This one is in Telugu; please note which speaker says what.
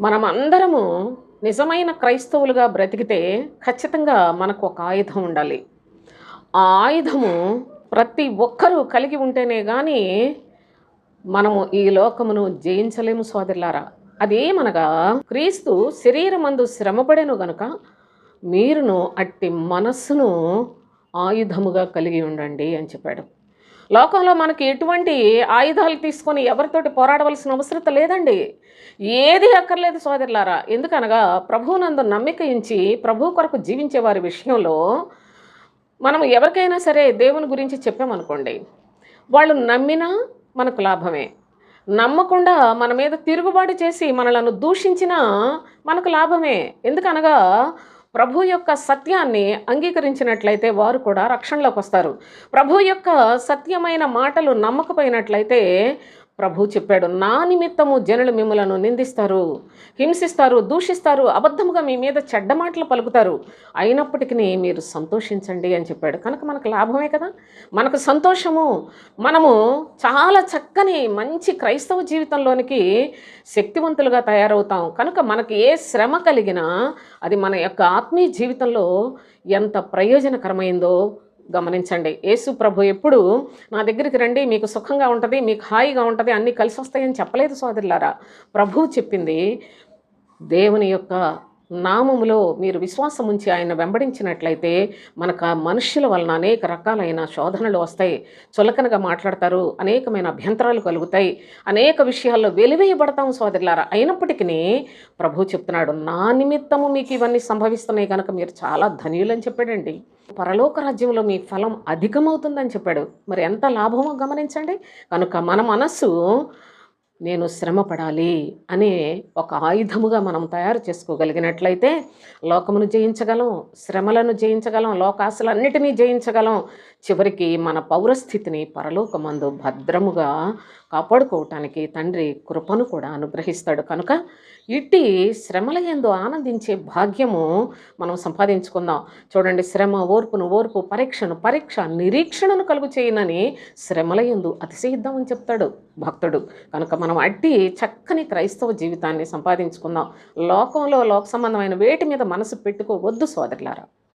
Speaker 1: మనం అందరము నిజమైన క్రైస్తవులుగా బ్రతికితే ఖచ్చితంగా మనకు ఒక ఆయుధం ఉండాలి. ఆ ఆయుధము ప్రతి ఒక్కరూ కలిగి ఉంటేనే కానీ మనము ఈ లోకమును జయించలేము సోదరులారా. అదేమనగా క్రీస్తు శరీరమందు శ్రమపడెను గనుక మీరును అట్టి మనస్సును ఆయుధముగా కలిగి ఉండండి అని చెప్పాడు. లోకంలో మనకి ఎటువంటి ఆయుధాలు తీసుకొని ఎవరితోటి పోరాడవలసిన అవసరత లేదండి. ఏది అక్కర్లేదు సోదరులారా. ఎందుకనగా ప్రభువునందు నమ్మిక ఇంచి ప్రభు కొరకు జీవించే వారి విషయంలో మనం ఎవరికైనా సరే దేవుని గురించి చెప్పామనుకోండి వాళ్ళు నమ్మినా మనకు లాభమే. నమ్మకుండా మన మీద తిరుగుబాటు చేసి మనలను దూషించినా మనకు లాభమే. ఎందుకనగా ప్రభు యొక్క సత్యాన్ని అంగీకరించినట్లయితే వారు కూడా రక్షణలోకి వస్తారు. ప్రభు యొక్క సత్యమైన మాటలు నమ్మకపోయినట్లయితే ప్రభు చెప్పాడు నా నిమిత్తము జనులు మిమ్మలను నిందిస్తారు హింసిస్తారు దూషిస్తారు అబద్ధముగా మీ మీద చెడ్డ మాటలు పలుకుతారు. అయినప్పటికీ మీరు సంతోషించండి అని చెప్పాడు. కనుక మనకు లాభమే కదా? మనకు సంతోషము. మనము చాలా చక్కని మంచి క్రైస్తవ జీవితంలోనికి శక్తివంతులుగా తయారవుతాం. కనుక మనకి ఏ శ్రమ కలిగినా అది మన యొక్క ఆత్మీయ జీవితంలో ఎంత ప్రయోజనకరమైందో గమనించండి. యేసు ప్రభు ఎప్పుడు నా దగ్గరికి రండి మీకు సుఖంగా ఉంటుంది మీకు హాయిగా ఉంటుంది అన్నీ కలిసి వస్తాయని చెప్పలేదు సోదరులారా. ప్రభువు చెప్పింది దేవుని యొక్క నామములో మీరు విశ్వాసం ఉంచి ఆయన వెంబడించినట్లయితే మనకు మనుష్యుల వలన అనేక రకాలైన శోధనలు వస్తాయి. చులకనగా మాట్లాడతారు అనేకమైన అభ్యంతరాలు కలుగుతాయి. అనేక విషయాల్లో వెలివేయబడతాం సోదరులారా. అయినప్పటికీ ప్రభు చెప్తున్నాడు నా నిమిత్తము మీకు ఇవన్నీ సంభవిస్తున్నాయి కనుక మీరు చాలా ధన్యులని చెప్పాడండి. పరలోక రాజ్యంలో మీ ఫలం అధికమవుతుందని చెప్పాడు. మరి ఎంత లాభమో గమనించండి. కనుక మన మనస్సు నేను శ్రమపడాలి అనే ఒక ఆయుధముగా మనం తయారు చేసుకోగలిగినట్లయితే లోకమును జయించగలం శ్రమలను జయించగలం లోకాసులన్నిటినీ జయించగలం. చివరికి మన పౌరస్థితిని పరలోకమందు భద్రముగా కాపాడుకోవటానికి తండ్రి కృపను కూడా అనుగ్రహిస్తాడు. కనుక ఇట్టి శ్రమల ఎందు ఆనందించే భాగ్యము మనం సంపాదించుకుందాం. చూడండి శ్రమ ఓర్పును ఓర్పు పరీక్షను పరీక్ష నిరీక్షణను కలుగు చేయనని శ్రమల ఎందు అతిశయిద్దామని చెప్తాడు భక్తుడు. కనుక మనం అట్టి చక్కని క్రైస్తవ జీవితాన్ని సంపాదించుకుందాం. లోకంలో లోక సంబంధమైన వేటి మీద మనసు పెట్టుకోవద్దు సోదరులారా.